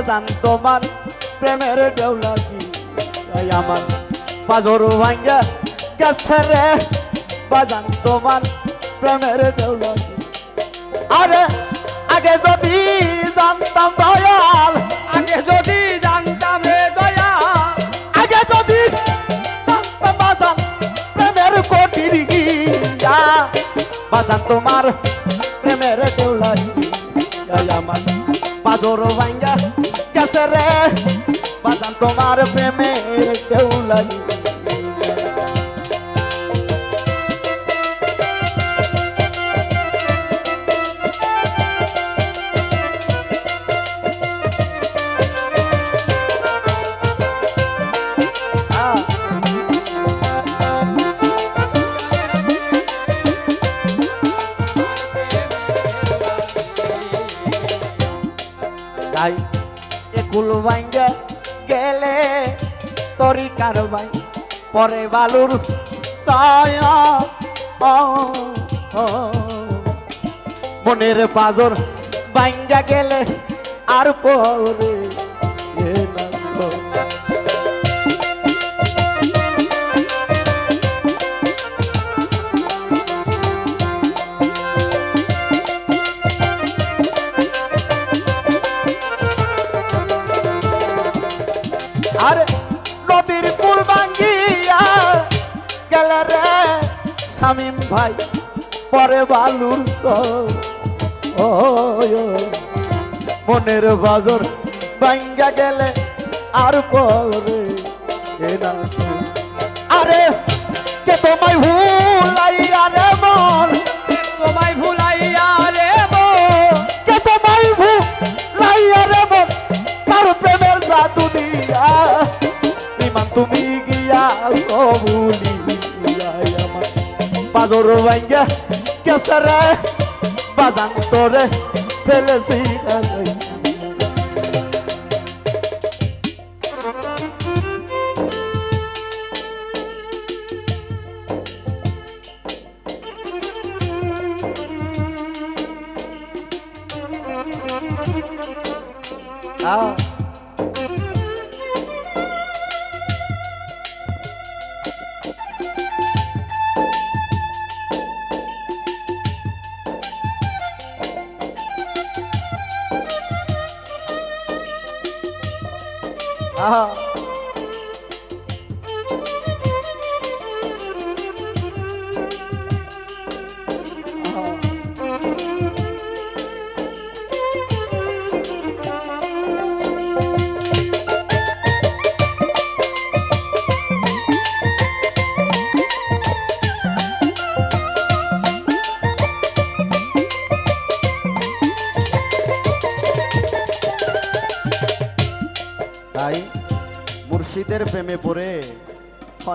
বাজান তোমার প্রেমের ডেউলা কি? এই আমার পাজর ভাঙ্গা গেছে রে। বাজান তোমার প্রেমের ডেউলা কি? আরে আগে যদি জানতাম দয়াল আগে যদি জানতাম রে দয়া আগে যদি জানতাম বাজান প্রেমের কোটির গিয়া। বাজান তোমার প্রেমের ডেউলা গিয়া আমার পাজর ভাঙ্গা রে। বাজান তোমার প্রেমের ডেউলা গিয়া আ, একুল ভাঙ্গা গেলে তরি কারবাই পরে বালুর ও, মনের পাজর ভাঙ্গা গেলে আর পরে বালুর মনের বাজর ভাঙ্গা গেলে আর পরে আরে কে তোমায় ভুলাইয়া রে মন? তোমায় ভুলাইয়া রে মন। কে তোমায় ভুলাইয়া রে মন? কার প্রেমের জাদু দিয়া? ইমান তুমি গিয়া আমার। বাজর ভাঙ্গা কেসে রে বাজান তোরে ফেলেছি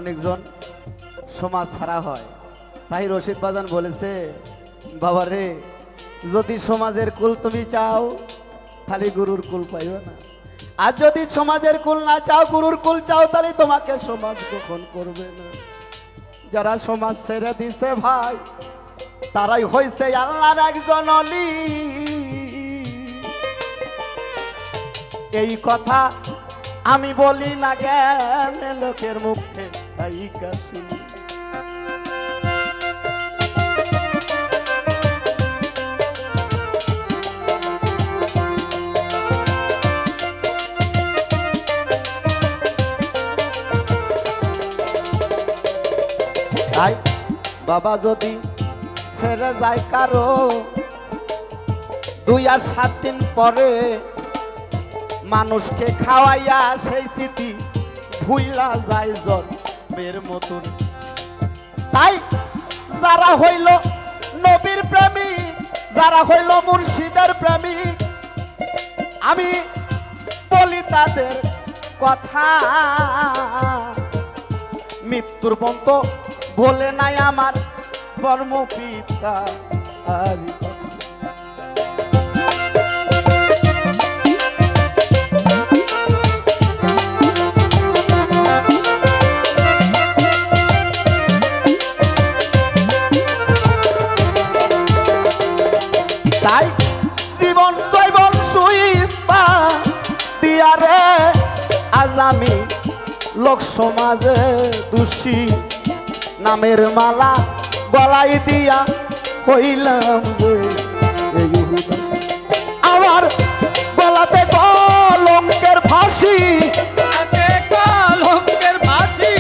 অনেকজন সমাজ ছাড়া হয়। তাই রশিদ বাজান বলেছে, বাবা রে, যদি সমাজের কুল তুমি চাও, তাহলে গুরুর কুল পাইও না। আর যদি সমাজের কুল না চাও, গুরুর কুল চাও, তাহলে তোমাকে সমাজ গ্রহণ করবে না। যারা সমাজ ছেড়ে দিছে ভাই, তারাই হয়েছে আল্লাহর একজন অলি। এই কথা আমি বলি না জ্ঞান, লোকের মুখে তাই কাশি তাই বাবা যদি ছেড়ে যায় কারও, দুই আর সাত দিন পরে মানুষকে খাওয়াইয়া সেই স্মৃতি ভুইলা যায় জন্মের মতন। তাই যারা হইল নবীর প্রেমী, যারা হইল মুর্শিদের প্রেমী, আমি বলি তাদের কথা। মৃত্যুর পন্ত বলে নাই আমার কর্ম পিতা আরি নামের মালা গলাই দিয়া হইলাম। আমার গলাতে কলঙ্কের ফাঁসি। কলঙ্কের ফাঁসি।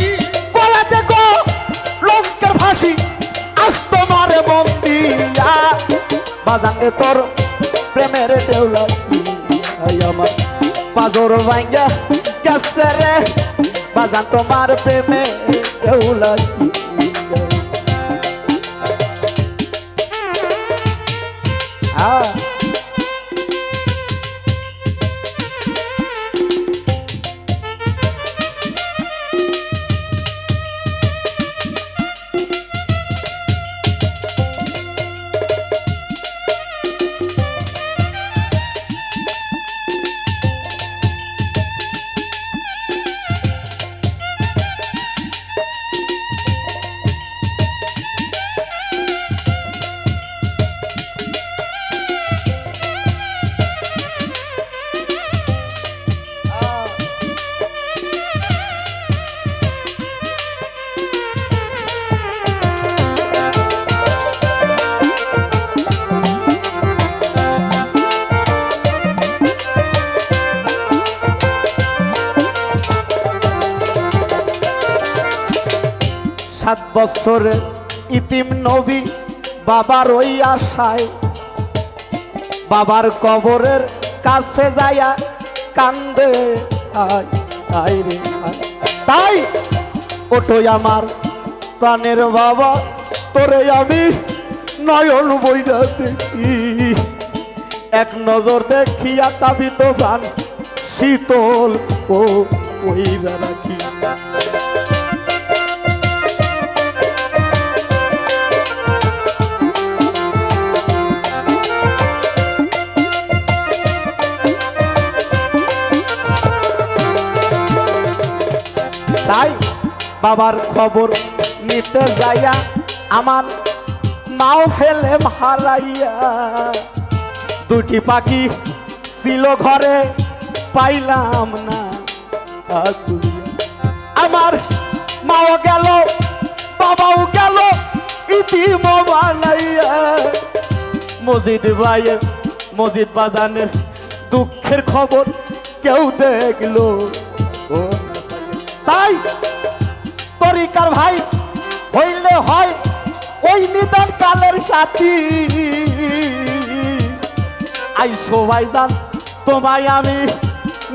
গলাতে কলঙ্কের ফাঁসি। আজ তোমার বন্দিয়া বাজানে তোর প্রেমের দেউলা। আমার পাজর ভাঙ্গা গেছে রে। বাজান তোমার প্রেমে দেউলা সাত বছরের ইতিম নবী বাবার ওই আশায়। বাবার কবরের কাছে যায়া কান্দে, আয় রে তাই ওটোই আমার প্রাণের বাবা, তোরে আমি নয়ন বইরা দেখি। এক নজর দেখিয়া তাবিত প্রাণ শীতল ও ওই রাখি। তাই বাবার খবর নিতে যাইয়া আমার মাও ফেলে হারাইয়া দুটি পাখি ছিল ঘরে, পাইলাম না আমার মাও গেল, বাবাও গেল, ইতিম বানাইয়া। মসজিদ ভাইয়ের মসজিদ বাজানের দুঃখের খবর কেউ দেখল। ও তাই তরিকার ভাই হইলে হয় ওই নিদান কালের সাথী। আই সবাই জান তোমায় আমি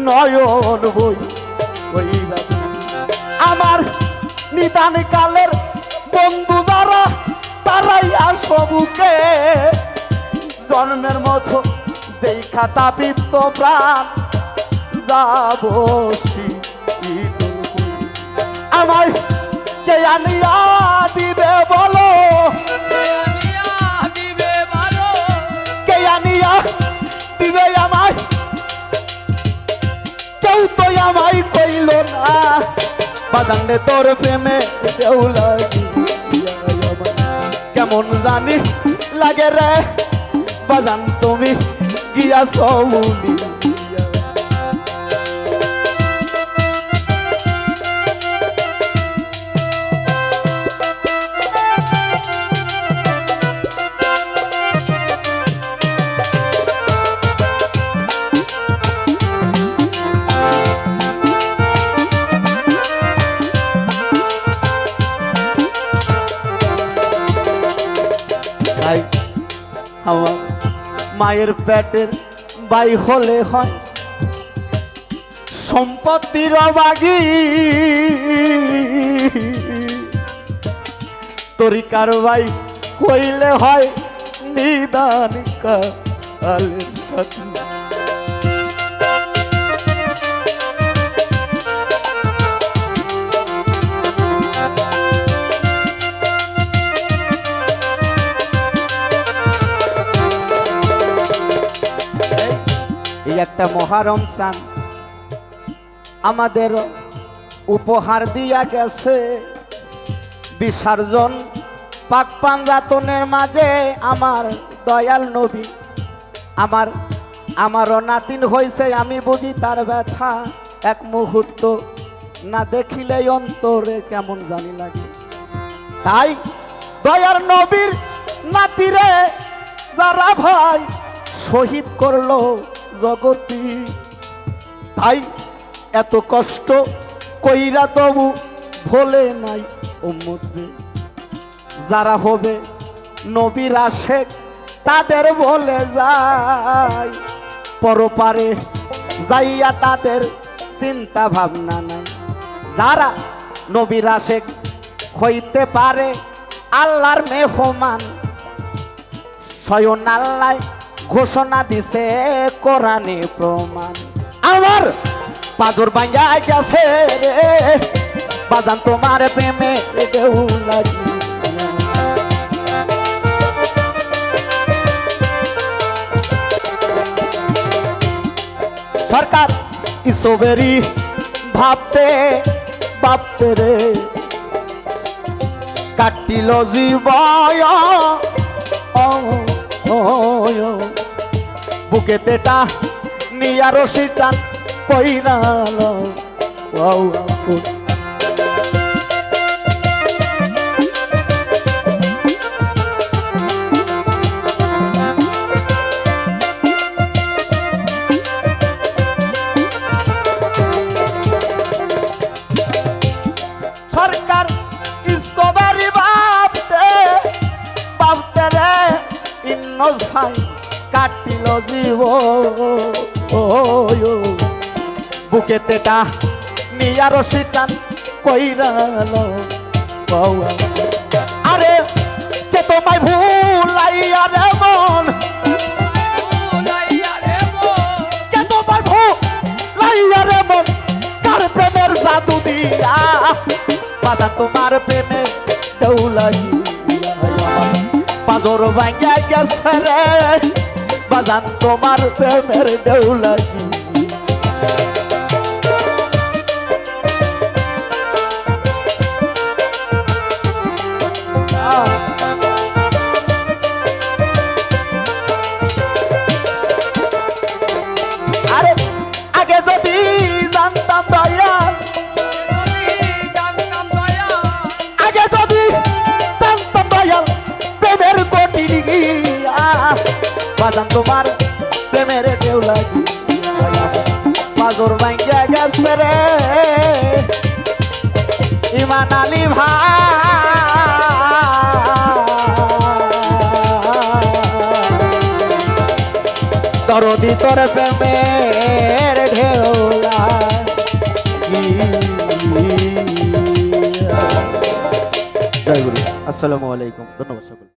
নয়ন বই আমার নিদান কালের বন্ধু যারা, তারাই আর সবুকে জন্মের মতো দেখা তাপিত প্রাণ যাব কেউ তো আমায় কইল না। বাজানে তোর প্রেমে দিয়া আমায়। কেমন জানি লাগে রে। বাজান তুমি গিয়া সবুলি মায়ের পেটের বাই হলে হয়। সম্পত্তির অবাগি তরিকার বাই কইলে হয় নিদান কালের সাথে একটা মহারম চান আমাদের উপহার দিয়া গেছে বিসর্জন পাক মাঝে আমার দয়াল নবী। আমার আমারও নাতিন হয়েছে আমি বুঝি তার ব্যথা। এক মুহূর্ত না দেখিলে অন্তরে কেমন জানি লাগে। তাই দয়ার নবীর নাতিরে যারা ভাই শহীদ করল জগতি। তাই এত কষ্ট কইরা তবু ভোলে নাই উম্মতরে যারা হবে নবীর আশেক, তাদের বলে যায়। পরপারে যাইয়া তাদের চিন্তা ভাবনা নাই। যারা নবীর আশেক হইতে পারে, আল্লাহর মেহমান স্বয়ং আল্লাহ ঘোষণা দিছে কোরআনে প্রমাণ। আমার পাদর বাঙ্গা গেছে রে। বাজান তোমার প্রেমে দেউলা সরকার ইসবেরি ভাবতে ভাবতে রে। কাটিল জীবয় ও, ও, ও, বুকেতে টা নিয়া রশি টান কইরাল ও, ও, সরকার ইসবেরি ভাবতে ভাবতে রে ইন্নস ভাই কাটিল জীব বুকেতে টা নিয়া রশি টান কইরাল আরে, কে তোমায় ভুলাইয়া রে মন? কে তোমায় ভুলাইয়া রে মন? কার প্রেমের জাদু দিয়া? বাদা তোমার প্রেমে দৌলাই পাজর ভাঙ্গা গেছে রে। বাজান তোমার প্রেমের দৌলাই আরে গেছে রে। ইমান ভাই। তোর প্রেমের ঢেউলা আসসালামু আলাইকুম। ধন্যবাদ সকল